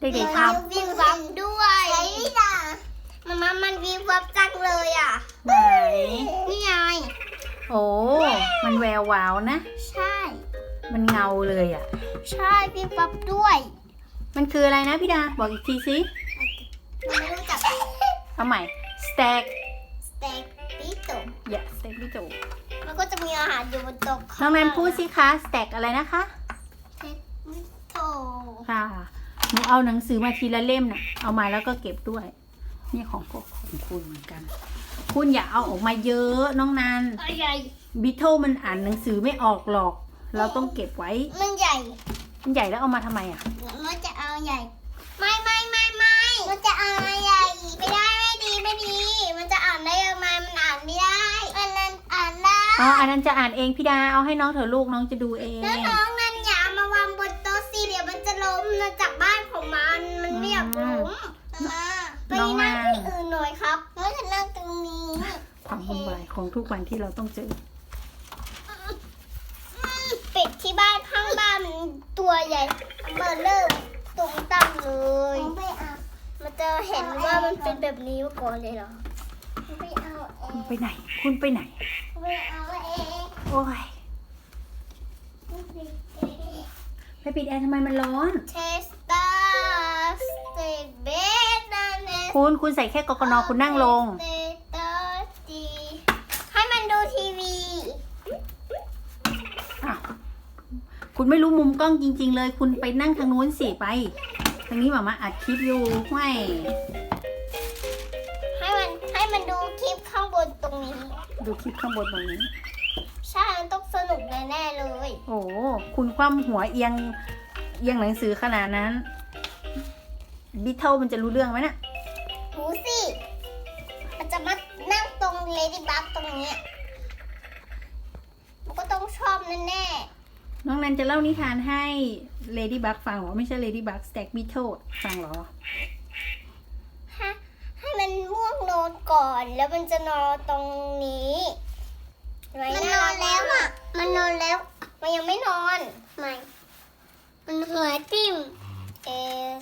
เด็กๆทมันวิบวับด้วยใช่จ้ะมามามันวิบวับจังเลยอะำไหน นี่ไง โอ้ มันแวววาวนะ ใช่ มันเงาเลยอะ ใช่วิบวับด้วย มันคืออะไรนะพี่ดา บอกอีกทีสิมันไม่รู้จักเอาใหม่ stack สเต็กปิโต้อย่า stack พี่จูมันก็จะมีอาหารอยู่บนโต๊ะน้องแนนพูดสิคะ stack อะไรนะคะสเต็กปิโต้ค่ะ หนูเอาหนังสือมาทีละเล่มน่ะ เอามาแล้วก็เก็บด้วย นี่ของพวกของคุณเหมือนกัน คุณอย่าเอาออกมาเยอะน้องนันใหญ่ บิทเทิลมันอ่านหนังสือไม่ออกหรอก เราต้องเก็บไว้มันใหญ่ มันใหญ่แล้วเอามาทำไมอะ มันจะเอาใหญ่ ไม่ไม่ไม่ไม่มันจะเอาใหญ่ไม่ได้ไม่ดีไม่ดี มันจะอ่านได้ยังไงมันอ่านไม่ได้มันนั่นอ่านได้อ๋ออันนั้นจะอ่านเองพี่ดาเอาให้น้องเถอะลูกน้องจะดูเอง แล้วน้อง ที่อื่นหน่อยครับน้องจะนั่งตรงนี้ความวุ่นวายของทุกวันที่เราต้องเจอ เป็ดที่บ้านข้างบ้านมันตัวใหญ่เบอร์เริ่มตุ่มต่ำเลยมันจะเห็นว่ามันเป็นแบบนี้มาก่อนเลยเหรอไม่เอาเอคุณงไปไหน คุณไปไหน ไม่เอาเองโอ้ยไปปิดแอร์ทำไมมันร้อน เทสตาส คุณคุณใส่แค่กกนคุณนั่งลงเตตาจีให้มันดูทีวีอ้าวคุณไม่รู้มุมกล้องจริง ๆ เลย คุณไปนั่งทางนู้นสิไป ทางนี้หมามาอัดคลิปอยู่ไม่ให้มันให้มันดูคลิปข้างบนตรงนี้ ดูคลิปข้างบนตรงนี้ ใช่มันต้องสนุกแน่ๆเลย โอ้โหคุณคว่ำหัวเอียงเอียงหนังสือขนาดนั้น บิทเทิลมันจะรู้เรื่องไหมน่ะ ดูสิ มันจะมานั่งตรงเลดี้บักตรงเนี้ยมันก็ต้องชอบแน่น้องนันจะเล่านิทานให้เลดี้บักฟังเหรอ ไม่ใช่เลดี้บักสแต็กบิทเทิลฟังเหรอๆให้ให้มันม่วงนอนก่อน แล้วมันจะนอนตรงนี้มันนอนแล้วอะ มันนอนแล้ว มันยังไม่นอน ไม่ มันหัวติ่ม เอ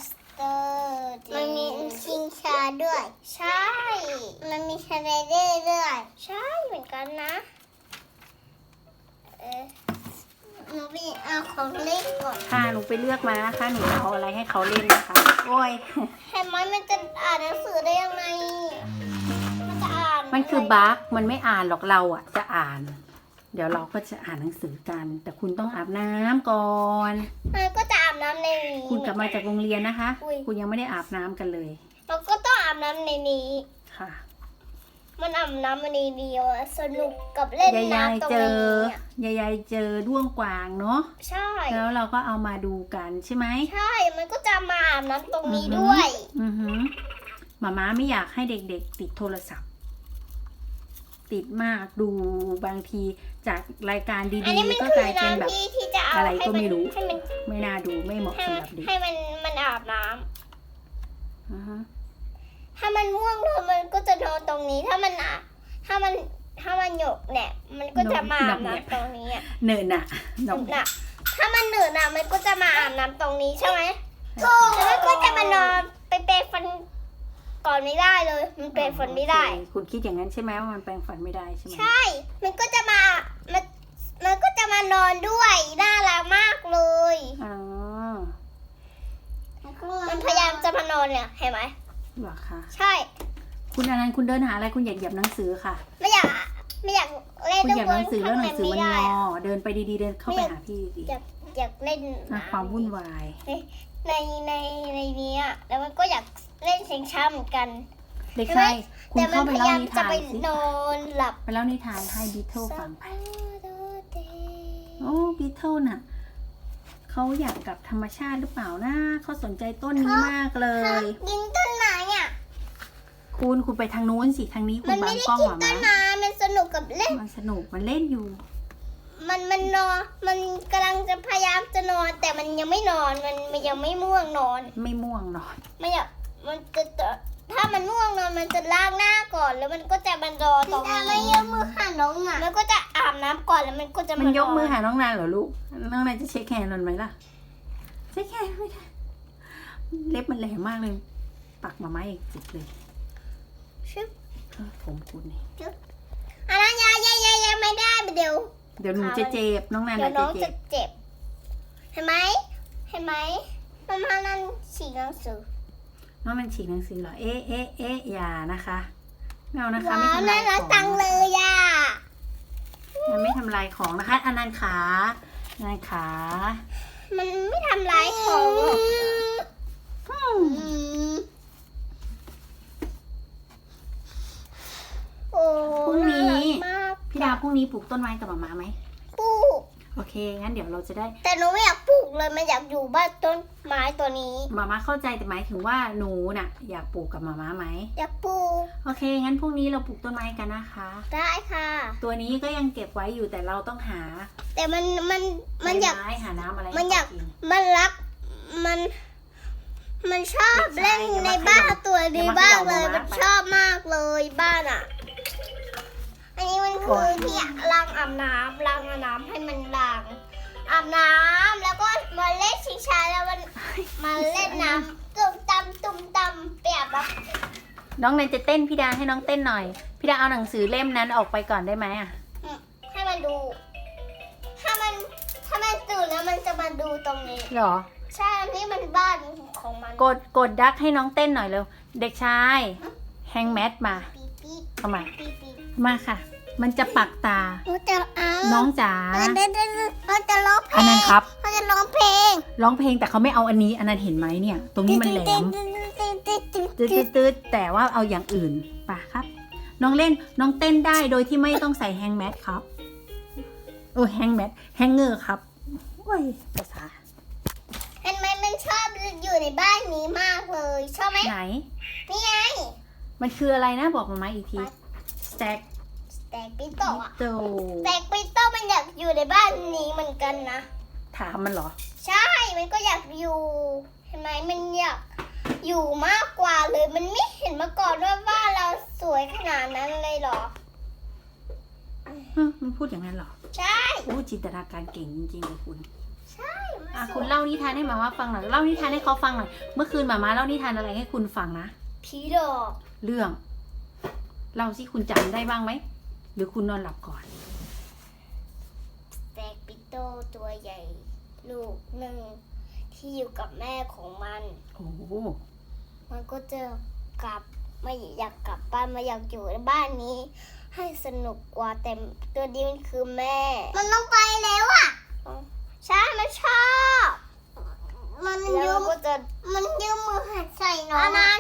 สเตอร์มันมีชิงชา ด้วย ใช่ มันมีชาเลเดอร์ด้วยใช่เหมือนกันนะ เออหนูไปเอาของเล่นก่อน ค่ะหนูไปเลือกมานะคะ หนูจะเอาอะไรให้เขาเล่นนะคะ โอ้ย เห็นไหมมันจะอ่านหนังสือได้ยังไง มันจะอ่านมันคือบั๊กมันไม่อ่านหรอกเราอะ จะอ่าน เดี๋ยวเราก็จะอ่านหนังสือกัน แต่คุณต้องอาบน้ำก่อน มันก็จะอาบน้ำในนี้ คุณกลับมาจากโรงเรียนนะคะ อุ๊ย คุณยังไม่ได้อาบน้ำกันเลย เราก็ต้องอาบน้ำในนี้ ค่ะมันอาบน้ำในเดียวอะสนุกกับเล่นยายยายน้ำตรงเจอนี้อะยายยายเจอด้วงกวางเนาะใช่ แล้วเราก็เอามาดูกันใช่ไหม ใช่ มันก็จะมาอาบน้ำตรงนี้อือหือด้วย อือหือหมาม้าไม่อยากให้เด็กๆ ติดโทรศัพท์ ติดมากดูบางทีจากรายการอันดีนี้มันๆ ก็คืกอลายเป็นแบบ น้ำที่ที่จะเอาอะไรให้ก็มัไม่รู้ ให้มันไม่น่าดูไม่เหมาะให้สำมันหรับเด็กให้มันมันอาบน้ำอือฮึ ถ้ามันม่วงนอนมันก็จะนอนตรงนี้ ถ้ามันอะถ้ามันถ้ามันหยกเนี่ย มันก็จะมาอาบน้ำตรงนี้อะเนินน่ะนกน่ะ ถ้ามันเหนื่อยน่ะมันก็จะมาอาบน้ำตรงนี้ใช่ไหมแล้วมันก็จะมานอนไปเปรงฟันก่อนไม่ได้เลย มันเปรงฟันไม่ได้โอเคคุณคิดอย่างนั้นใช่ไหมว่ามันแปรงฟันไม่ได้ใช่ไหมใช่ มันก็จะมามันมันก็จะมานอนด้วยน่ารักมากเลยอ๋อมันพยายามจะมานอนเนี่ยเห็นไหมเหรอคะใช่ คุณอนันต์คุณเดินหาอะไรคุณอย่าเหยียบหนังสือค่ะ ไม่อยากไม่อยากเล่นคุณเหยียบหนังสือแล้วหนังสือมันไม่งได้อเดินไปดีๆเดินเข้าไปหาพี่ดีอยากอยากเล่นๆอะน้ำความวุ่นวาย ในในในนี้อะแล้วมันก็อยากเล่นเสียงช้าเหมือนกันเด็กชายคุณแต่มัเข้าไปพยาเล่ายามนิจะทานไปสินอนหลับไปเล่านิทานให้บีเทิลฟังไปโอ้บีเทิลน่ะเขาอยากกลับธรรมชาติหรือเปล่านะเขาสนใจต้นนี้มากเลยกินต้นไม้อะ คุณคุณไปทางนู้นสิทางนี้คุมัณนบัไม่งได้กล้องกินหมาต้มานไม้มันสนุกกับเล่น มันสนุกมันเล่นอยู่ มันมันนอน มันกำลังจะพยายามจะนอน แต่มันยังไม่นอน มันมันยังไม่ม่วงนอน ไม่ม่วงนอนไม่อยากมันจะจะถ้ามันม่วงนอนมันจะล้างหน้าก่อนแล้วมันก็จะมันรอตรงนี้ไม่ยกมือหาน้องอะมันก็จะอาบน้ำก่อนแล้วมันก็จะมันยกมือหาหาน้องนานเหรอลูกน้องนานจะเช็คแฮนด์มันไหมล่ะเช็คแฮนด์ไม่ได้เล็บมันแหลมมากเลย ปักมาไม้อีกจิบเลย ชึบเออผมคุณนี่อันนั้นยายายายาไม่ได้เดี๋ยว เดี๋ยวหนูจะเจ็บน้องนันเดี๋ยวน่ะน้องจะจะเจ็บเจ็บ เห็นไหมเห็นไหมมามานั่นฉีกหนังสือน้องนันฉีกหนังสือเหรอเอ๊ะเอ๊ะเอ๊ะอย่านะคะไม่เอานะคะว้าไม่วทำน่าลายขรัอกงจังเลยอะมันไม่ทำลายของนะคะอนันต์ขาอนันต์ขามันไม่ทำร้ายของหรอกอืม อืมโอ้น่ารักมากพี่ดาวพรุ่งนี้ปลูกต้นไม้กับหมามาไหมปลูก โอเค งั้นเดี๋ยวเราจะได้แต่หนูไม่อยากปลูกเลยมันอยากอยู่บ้านต้นไม้ตัวนี้ หมามาเข้าใจแต่หมายถึงว่าหนูน่ะ อยากปลูกกับหมามาไหมอยากปลูกโอเค งั้นพรุ่งนี้เราปลูกต้นไม้กันนะคะ ได้ค่ะ ตัวนี้ก็ยังเก็บไว้อยู่แต่เราต้องหาแต่มันมันมันอยาก ใบไม้หาน้ำอะไรให้มันอยากเขนมันรักมัน มันชอบเด็กชายเล่นอย่าในมาบ้านขยับตัวอย่านี้มาบ้ากขยับเลยออกมามันชอบมากเลยบ้านอะอั นนี้มันคือที่ล้างอาบน้ำล้างอาบน้ำให้มันล้างอาบน้ำแล้วก็มาเล่นชิงช้าแล้วมันมาเล่นน้ำตุ่มตำตุ่มตำเปียกแบบน้องเนนจะเต้นพี่ดาให้น้องเต้นหน่อย พี่ดาเอาหนังสือเล่มนั้นออกไปก่อนได้ไหมอะ ให้มันดู ถ้ามันถ้ามันตื่นแล้วมันจะมาดูตรงนี้หรอ ใช่อันนี้มันบ้านของมันกดกดดักให้น้องเต้นหน่อยเร็ว เด็กชาย แฮงแมทมา ปี๊บปี๊บเอามา ปี๊บปี๊บมาค่ะ มันจะปักตา หนูจะเอาน้องจ๋าเดินเดินเราจะร้องเพลอันงนั้นครับเราจะร้องเพลงร้องเพลงแต่เขาไม่เอาอันนี้ อันนั้นเห็นไหมเนี่ย ตรงนี้มันแหลมตืดตืดตืดแต่ว่าเอาอย่างอื่นป่ะครับ น้องเล่นน้องเต้นได้โดยที่ไม่ต้องใส่แฮงแมทครับโอ้แฮงแมทแฮงเงอร์ครับโอ้ยภาษาเห็นไหมมันชอบอยู่ในบ้านนี้มากเลยชอบไหมไหน นี่ไง มันคืออะไรนะบอกมาไหมอีกทีส แต็กแตกปิโต้อะโตแตกปิโต้มันอยากอยู่ในบ้านนี้เหมือนกันนะ ถามมันเหรอ ใช่ มันก็อยากอยู่ เห็นไหมมันอยากอยู่มากกว่าเลยมันไม่เห็นมาก่อนว่าบ้านเราสวยขนาดนั้นเลยเหรอฮึมันพูดอย่างนั้นเหรอ ใช่โอ้จินตนาการเก่งจริงๆเลยคุณ ใช่มันอะสคุวณยเล่านิทานให้หมามาฟังหน่อยเล่านิทานให้เขาฟังหน่อยเมื่อคืนหมามาเล่านิทานอะไรให้คุณฟังนะผีหลอก เรื่อง เล่าสิคุณจำได้บ้างไหม หรือคุณนอนหลับก่อน แตกปิโต้ตัวใหญ่ ลูกหนึ่งที่อยู่กับแม่ของมัน โอ้โหมันก็จะกลับไม่อยากกลับบ้านไม่อยากอยู่ในบ้านนี้ ให้สนุกกว่าแต่ตัวนี้มันคือแม่ มันต้องไปแล้วอะใช่มันชอบ มันยืมก็จะมันยืมมือหัดใส่น้องนะ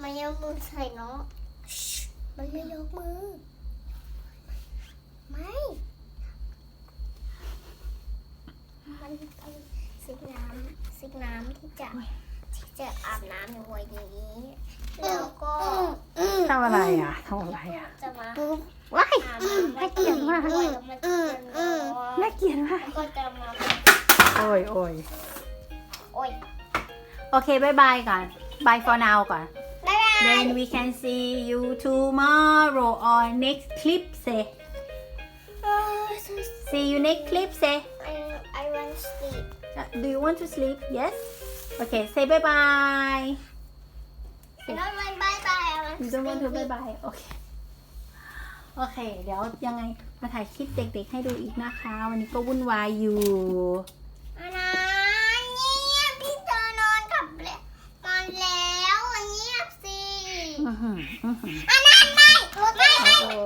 มันยืมมือใส่น้อง มันไม่ยกมือ ไม่ มันไปซิกน้ำซิกน้ำที่จะที่จะอาบน้ำในวัยนี้ แล้วก็ทำอะไรอะทำอะไรอะจะมาว้ายอาบน้ำน่าเกลียดมากด้วยแล้วมันจะนอนน่าเกลียดมากแล้วก็จะมาโอ้ยโอ้ยโอ้ยโอเคบายบายก่อน bye for now ก่อน บ๊ายบาย then we can see you tomorrow on next clip say โอ้ย see you next clip say I I want to sleep Uh, do you want to sleep yes okay say bye bye I don't want bye bye I want you to don't want to sleep bye bye โอเคโอเค เดี๋ยวยังไงมาถ่ายคลิปเด็กๆให้ดูอีกนะคะ วันนี้ก็วุ่นวายอยู่ อันนั้นเงียบพี่เธอนอนกับเลยนอนแล้วเงียบสิ อือหืออือหือ อันนั้นไม่ไม่ไม่ โอ้